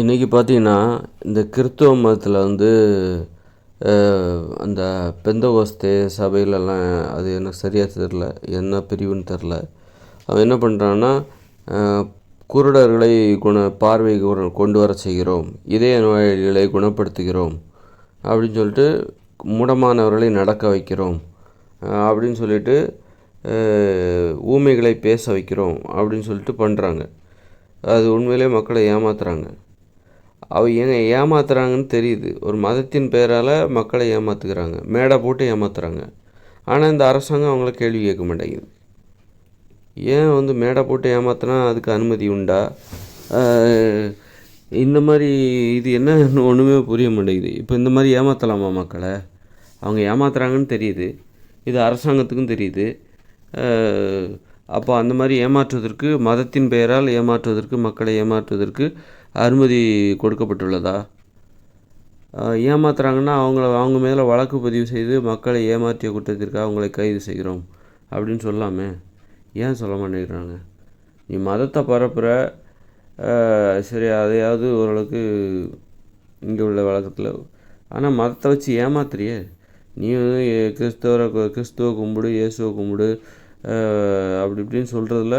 இன்றைக்கி பார்த்தீங்கன்னா இந்த கிறிஸ்துவ மதத்தில் வந்து அந்த பெந்தகோஸ்தே சபையிலலாம் அது எனக்கு சரியாக தெரில என்ன பிரிவுன்னு தெரில அவன் என்ன பண்ணுறான்னா குருடர்களை குண பார்வை கொண்டு வர செய்கிறோம். இதய நோயாளிகளை குணப்படுத்துகிறோம். அப்படின்னு சொல்லிட்டு முடமானவர்களை நடக்க வைக்கிறோம். அப்படின்னு சொல்லிட்டு ஊமைகளை பேச வைக்கிறோம். அப்படின்னு சொல்லிட்டு பண்ணுறாங்க அது உண்மையிலே மக்களை ஏமாத்துறாங்க. அவ ஏங்க ஏமாத்துறாங்கன்னு தெரியுது. ஒரு மதத்தின் பெயரால் மக்களை ஏமாத்துக்கிறாங்க மேடை போட்டு ஏமாத்துறாங்க. ஆனால் இந்த அரசாங்கம் அவங்கள கேள்வி கேட்க மாட்டேங்குது. ஏன் வந்து மேடை போட்டு ஏமாத்தினா அதுக்கு அனுமதி உண்டா? இந்த மாதிரி இது என்னன்னு ஒன்றுமே புரிய மாட்டேங்குது. இப்போ இந்த மாதிரி ஏமாற்றலாமா மக்களை? அவங்க ஏமாத்துறாங்கன்னு தெரியுது. இது அரசாங்கத்துக்கும் தெரியுது. அப்போ அந்த மாதிரி ஏமாற்றுவதற்கு மதத்தின் பெயரால் ஏமாற்றுவதற்கு மக்களை ஏமாற்றுவதற்கு அனுமதி கொடுக்கப்பட்டுள்ளதா? ஏமாத்துறாங்கன்னா அவங்கள அவங்க மேலே வழக்கு பதிவு செய்து மக்களை ஏமாற்றிய குற்றத்திற்காக அவங்களை கைது செய்கிறோம் அப்படின்னு சொல்லாமே? ஏன் சொல்ல மாட்டேங்கிறாங்க? நீ மதத்தை பரப்புகிற சரி அதையாவது ஓரளவுக்கு இங்கே உள்ள வழக்கத்தில் ஆனால் மதத்தை வச்சு ஏமாத்துறியே? நீ வந்து கிறிஸ்தவரை கிறிஸ்துவ கும்பிடு இயேசுவை கும்பிடு அப்படி இப்படின்னு சொல்கிறதுல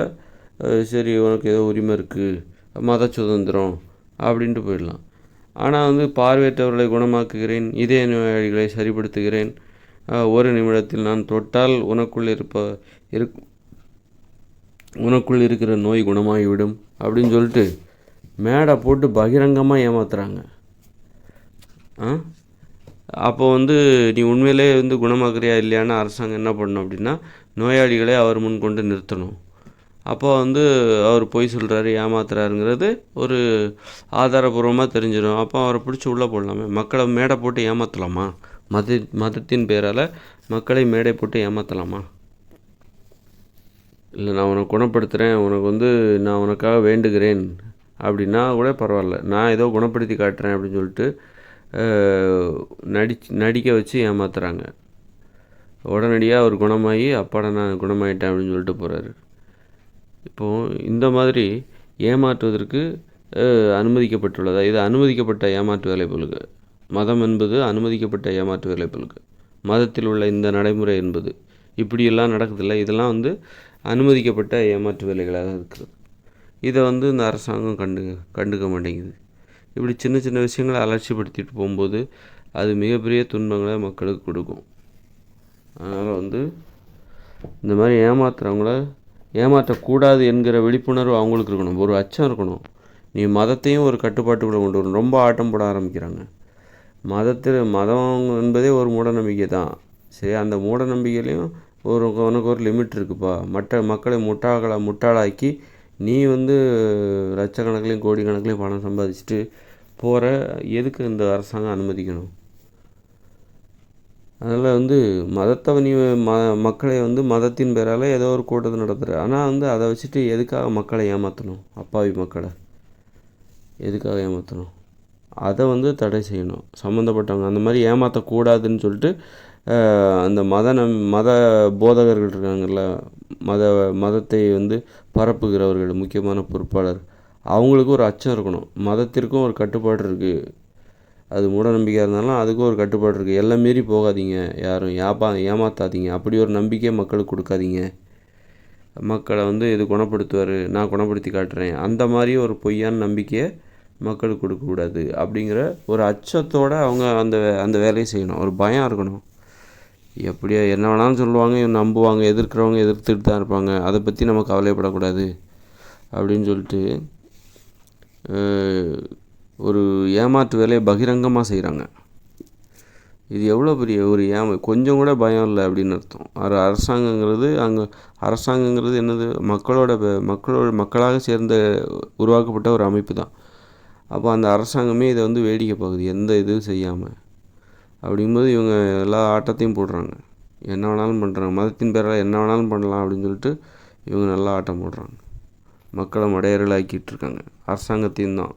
சரி உனக்கு ஏதோ உரிமை இருக்குது மத சுதந்திரம் அப்படின்ட்டு போயிடலாம். ஆனால் வந்து பார்வையற்றவர்களை குணமாக்குகிறேன் இதய நோயாளிகளை சரிப்படுத்துகிறேன். ஒரு நிமிடத்தில் நான் தொட்டால் உனக்குள் இருப்ப இருக் உனக்குள் இருக்கிற நோய் குணமாகிவிடும் அப்படின்னு சொல்லிட்டு மேடை போட்டு பகிரங்கமாக ஏமாத்துறாங்க. ஆ? அப்போ வந்து நீ உண்மையிலே வந்து குணமாக்குறியா இல்லையான்னு அரசாங்கம் என்ன பண்ணணும் அப்படின்னா நோயாளிகளை அவர் முன் கொண்டு நிறுத்தணும். அப்போ வந்து அவர் பொய் சொல்கிறாரு ஏமாத்துறாருங்கிறது ஒரு ஆதாரபூர்வமாக தெரிஞ்சிடும். அப்போ அவரை பிடிச்சி உள்ளே போடலாமே. மக்களை மேடை போட்டு ஏமாற்றலாமா மத மதத்தின் பேரால் மக்களை மேடை போட்டு ஏமாற்றலாமா இல்லை நான் உனக்கு குணப்படுத்துகிறேன் உனக்கு வந்து நான் உனக்காக வேண்டுகிறேன். அப்படின்னா கூட பரவாயில்ல. நான் ஏதோ குணப்படுத்தி காட்டுறேன் அப்படின்னு சொல்லிட்டு நடிச்சு நடிக்க வச்சு ஏமாத்துறாங்க. உடனடியாக அவர் குணமாகி அப்பாடா நான் குணமாயிட்டேன் அப்படின்னு சொல்லிட்டு போகிறாரு இப்போது இந்த மாதிரி ஏமாற்றுவதற்கு அனுமதிக்கப்பட்டுள்ளதா? இது அனுமதிக்கப்பட்ட ஏமாற்று வேலைப்பொழுது மதம் என்பது அனுமதிக்கப்பட்ட ஏமாற்று வேலைப்பொழுது மதத்தில் உள்ள இந்த நடைமுறை என்பது. இப்படியெல்லாம் நடக்குதில்ல. இதெல்லாம் வந்து அனுமதிக்கப்பட்ட ஏமாற்று வேலைகளாக இருக்கிறது இதை வந்து இந்த அரசாங்கம் கண்டு கண்டுக்க மாட்டேங்குது. இப்படி சின்ன சின்ன விஷயங்களை அலட்சிப்படுத்திட்டு போகும்போது அது மிகப்பெரிய துன்பங்களை மக்களுக்கு கொடுக்கும். அதனால் வந்து இந்த மாதிரி ஏமாத்துறவங்கள ஏமாற்றக்கூடாது என்கிற விழிப்புணர்வு அவங்களுக்கு இருக்கணும். ஒரு அச்சம் இருக்கணும். நீ மதத்தையும் ஒரு கட்டுப்பாட்டுக்குள்ளே கொண்டு வரணும். ரொம்ப ஆட்டம் போட ஆரம்பிக்கிறாங்க. மதத்தில் மதம் என்பதே ஒரு மூட நம்பிக்கை தான். சரி அந்த மூடநம்பிக்கையிலையும் ஒரு உனக்கு ஒரு லிமிட் இருக்குப்பா. மற்ற மக்களை முட்டாள முட்டாளாக்கி நீ வந்து லட்சக்கணக்கிலையும் கோடி கணக்கிலையும் பணம் சம்பாதிச்சுட்டு போகிற எதுக்கு இந்த அரசாங்கம் அனுமதிக்கணும்? அதனால் வந்து மதத்தை நீ ம மக்களை வந்து மதத்தின் பேரால் ஏதோ ஒரு கூட்டத்தை நடத்துகிற ஆனால் வந்து அதை வச்சுட்டு எதுக்காக மக்களை ஏமாற்றணும் அப்பாவி மக்களை. எதுக்காக ஏமாற்றணும் அதை வந்து தடை செய்யணும். சம்மந்தப்பட்டவங்க அந்த மாதிரி ஏமாற்றக்கூடாதுன்னு சொல்லிட்டு அந்த மத நம் மத போதகர்கள் இருக்காங்கல்ல மத மதத்தை வந்து பரப்புகிறவர்கள் முக்கியமான பொறுப்பாளர். அவங்களுக்கு ஒரு அச்சம் இருக்கணும். மதத்திற்கும் ஒரு கட்டுப்பாடு இருக்குது அது மூட நம்பிக்கையாக இருந்தாலும் அதுக்கும் ஒரு கட்டுப்பாடு இருக்குது எல்லாம் மீறி போகாதீங்க. யாரும் ஏப்பா ஏமாற்றாதீங்க அப்படி ஒரு நம்பிக்கையை மக்களுக்கு கொடுக்காதீங்க. மக்களை வந்து இது குணப்படுத்துவார். நான் குணப்படுத்தி காட்டுறேன். அந்த மாதிரி ஒரு பொய்யான நம்பிக்கையை மக்களுக்கு கொடுக்கக்கூடாது அப்படிங்கிற ஒரு அச்சத்தோடு அவங்க அந்த அந்த வேலையை செய்யணும். ஒரு பயம் இருக்கணும். எப்படியா என்ன வேணாலும் சொல்லுவாங்க நம்புவாங்க எதிர்க்கிறவங்க எதிர்த்துட்டு தான் இருப்பாங்க. அதை பற்றி நம்ம கவலைப்படக்கூடாது. அப்படின்னு சொல்லிட்டு ஒரு ஏமாற்று வேலையை பகிரங்கமாக செய்கிறாங்க இது எவ்வளோ பெரிய ஒரு ஏம கொஞ்சம் கூட பயம் இல்லை அப்படின்னு அர்த்தம். ஒரு அரசாங்கங்கிறது அங்கே அரசாங்கங்கிறது என்னது மக்களோட மக்களோட மக்களாக சேர்ந்த உருவாக்கப்பட்ட ஒரு அமைப்பு தான். அப்போ அந்த அரசாங்கமே இதை வந்து வேடிக்கை பார்க்குது எந்த இதுவும் செய்யாமல் அப்படிங்கும்போது இவங்க எல்லா ஆட்டத்தையும் போடுறாங்க. என்ன வேணாலும் பண்ணுறாங்க மதத்தின் பேரால் என்ன வேணாலும் பண்ணலாம் அப்படின்னு சொல்லிட்டு இவங்க நல்லா ஆட்டம் போடுறாங்க. மக்களை மடையர்களாக்கிட்டு இருக்காங்க. அரசாங்கத்தையும் தான்.